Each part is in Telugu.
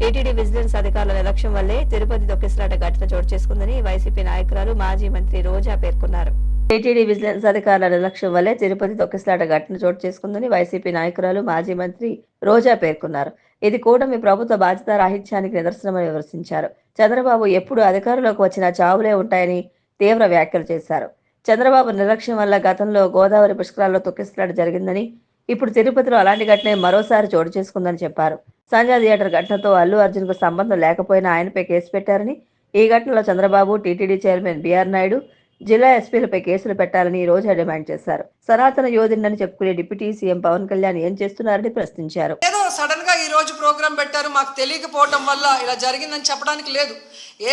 టీటీడీ విజిలెన్స్ అధికారుల నిర్లక్ష్యం వల్లే తిరుపతి తొక్కిసలాట ఘటన చోటు చేసుకుందని వైసీపీ నాయకురాలు మాజీ మంత్రి రోజా పేర్కొన్నారు. టీటీడీ విజిలెన్స్ అధికారుల నిర్లక్ష్యం వల్లే తిరుపతి తొక్కిసలాట ఘటన చోటు చేసుకుందని వైసీపీ నాయకురాలు మాజీ మంత్రి రోజా పేర్కొన్నారు. ఇది కూటమి ప్రభుత్వ బాధ్యత రాహిత్యానికి నిదర్శనమని విమర్శించారు. చంద్రబాబు ఎప్పుడు అధికారంలోకి వచ్చినా చావులే ఉంటాయని తీవ్ర వ్యాఖ్యలు చేశారు. చంద్రబాబు నిర్లక్ష్యం వల్ల గతంలో గోదావరి పుష్కరాల్లో తొక్కిసలాట జరిగిందని ఇప్పుడు తిరుపతిలో అలాంటి ఘటనే మరోసారి చోటు చేసుకుందని చెప్పారు. సంజయ్ థియేటర్ ఘటనతో అల్లు అర్జున్కు సంబంధం లేకపోయినా ఆయనపై కేసు పెట్టారని ఈ ఘటనలో Chandrababu TTD chairman BR Naidu జిల్లా ఎస్పీలపై కేసులు పెట్టాలని రోజా డిమాండ్ చేశారు. సనాతన యోధుడని చెప్పుకునే డిప్యూటీ సీఎం పవన్ కళ్యాణ్ ఏం చేస్తున్నారని ప్రశ్నించారు. ఏదో సడన్గా ఈ రోజు ప్రోగ్రామ్ పెట్టారు మాకు తెలియకపోవటం వల్ల ఇలా జరిగిందని చెప్పడానికి లేదు.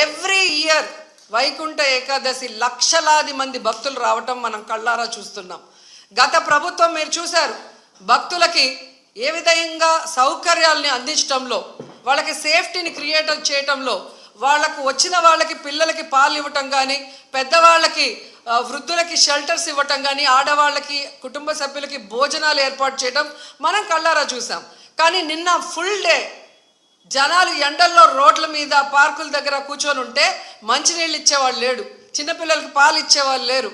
ఎవ్రీ ఇయర్ వైకుంఠ ఏకాదశి లక్షలాది మంది భక్తులు రావటం మనం కళ్ళారా చూస్తున్నాం. గత ప్రభుత్వం మీరు చూశారు భక్తులకి ఏ విధంగా సౌకర్యాల్ని అందించడంలో వాళ్ళకి సేఫ్టీని క్రియేట్ చేయటంలో వాళ్ళకు వచ్చిన వాళ్ళకి పిల్లలకి పాలు ఇవ్వటం కానీ పెద్దవాళ్ళకి వృద్ధులకి షెల్టర్స్ ఇవ్వటం కానీ ఆడవాళ్ళకి కుటుంబ సభ్యులకి భోజనాలు ఏర్పాటు చేయటం మనం కళ్ళారా చూసాం. కానీ నిన్న ఫుల్ డే జనాలు ఎండల్లో రోడ్ల మీద పార్కుల దగ్గర కూర్చొని ఉంటే మంచినీళ్ళు ఇచ్చేవాళ్ళు లేడు. చిన్నపిల్లలకి పాలు ఇచ్చేవాళ్ళు లేరు.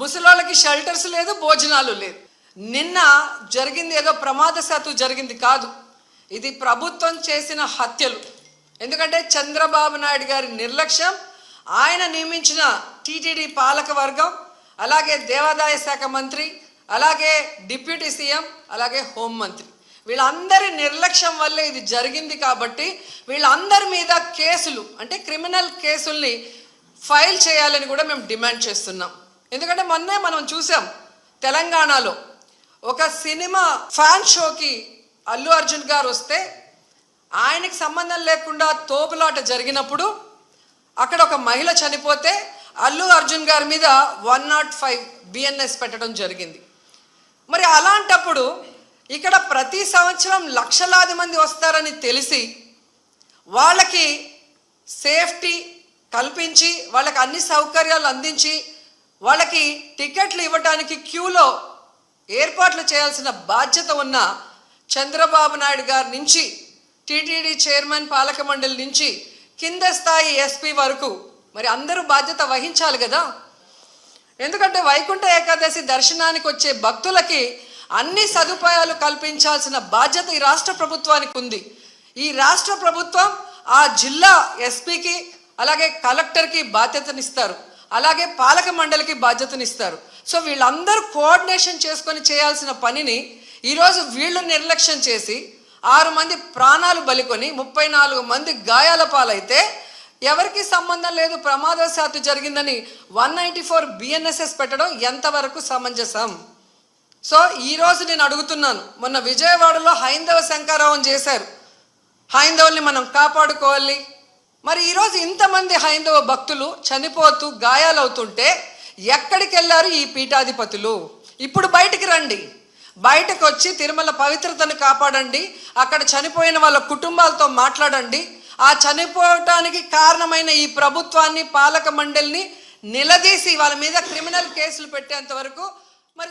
ముసలోళ్ళకి షెల్టర్స్ లేదు భోజనాలు లేదు. నిన్న జరిగింది ఏదో ప్రమాదశాత్తు జరిగింది కాదు. ఇది ప్రభుత్వం చేసిన హత్యలు. ఎందుకంటే చంద్రబాబు నాయుడు గారి నిర్లక్ష్యం ఆయన నియమించిన టీటీడీ పాలక వర్గం అలాగే దేవాదాయ శాఖ మంత్రి అలాగే డిప్యూటీ సీఎం అలాగే హోంమంత్రి వీళ్ళందరి నిర్లక్ష్యం వల్లే ఇది జరిగింది కాబట్టి వీళ్ళందరి మీద కేసులు అంటే క్రిమినల్ కేసుల్ని ఫైల్ చేయాలని కూడా మేము డిమాండ్ చేస్తున్నాం. ఎందుకంటే మొన్నే మనం చూసాం తెలంగాణలో ఒక సినిమా ఫ్యాన్ షోకి అల్లు అర్జున్ గారు వస్తే ఆయనకి సంబంధం లేకుండా తోపులాట జరిగినప్పుడు అక్కడ ఒక మహిళ చనిపోతే అల్లు అర్జున్ గారి మీద వన్ నాట్ ఫైవ్ బిఎన్ఎస్ పెట్టడం జరిగింది. మరి అలాంటప్పుడు ఇక్కడ ప్రతి సంవత్సరం లక్షలాది మంది వస్తారని తెలిసి వాళ్ళకి సేఫ్టీ కల్పించి వాళ్ళకి అన్ని సౌకర్యాలు అందించి వాళ్ళకి టికెట్లు ఇవ్వడానికి క్యూలో ఏర్పాట్లు చేయాల్సిన బాధ్యత ఉన్న చంద్రబాబు నాయుడు గారి నుంచి టీటీడీ చైర్మన్ పాలక మండలి నుంచి కింద స్థాయి ఎస్పీ వరకు మరి అందరూ బాధ్యత వహించాలి కదా. ఎందుకంటే వైకుంఠ ఏకాదశి దర్శనానికి వచ్చే భక్తులకి అన్ని సదుపాయాలు కల్పించాల్సిన బాధ్యత ఈ రాష్ట్ర ప్రభుత్వానికి ఉంది. ఈ రాష్ట్ర ప్రభుత్వం ఆ జిల్లా ఎస్పీకి అలాగే కలెక్టర్కి బాధ్యతనిస్తారు. అలాగే పాలక మండలికి బాధ్యతనిస్తారు. సో వీళ్ళందరూ కోఆర్డినేషన్ చేసుకొని చేయాల్సిన పనిని ఈరోజు వీళ్ళు నిర్లక్ష్యం చేసి ఆరు మంది ప్రాణాలు బలికొని ముప్పై నాలుగు మంది గాయాల పాలైతే ఎవరికి సంబంధం లేదు ప్రమాదవశాత్తు జరిగిందని వన్ నైంటీ ఫోర్ బిఎన్ఎస్ఎస్ పెట్టడం ఎంతవరకు సమంజసం? సో ఈరోజు నేను అడుగుతున్నాను మొన్న విజయవాడలో హైందవ శంకారావం చేశారు. హైందవుల్ని మనం కాపాడుకోవాలి మరి ఈరోజు ఇంతమంది హైందవ భక్తులు చనిపోతూ గాయాలవుతుంటే ఎక్కడికి వెళ్ళారు ఈ పీఠాధిపతులు? ఇప్పుడు బయటికి రండి. బయటకు వచ్చి తిరుమల పవిత్రతను కాపాడండి. అక్కడ చనిపోయిన వాళ్ళ కుటుంబాలతో మాట్లాడండి. ఆ చనిపోవటానికి కారణమైన ఈ ప్రభుత్వాన్ని పాలక మండలిని నిలదీసి వాళ్ళ మీద క్రిమినల్ కేసులు పెట్టేంత వరకు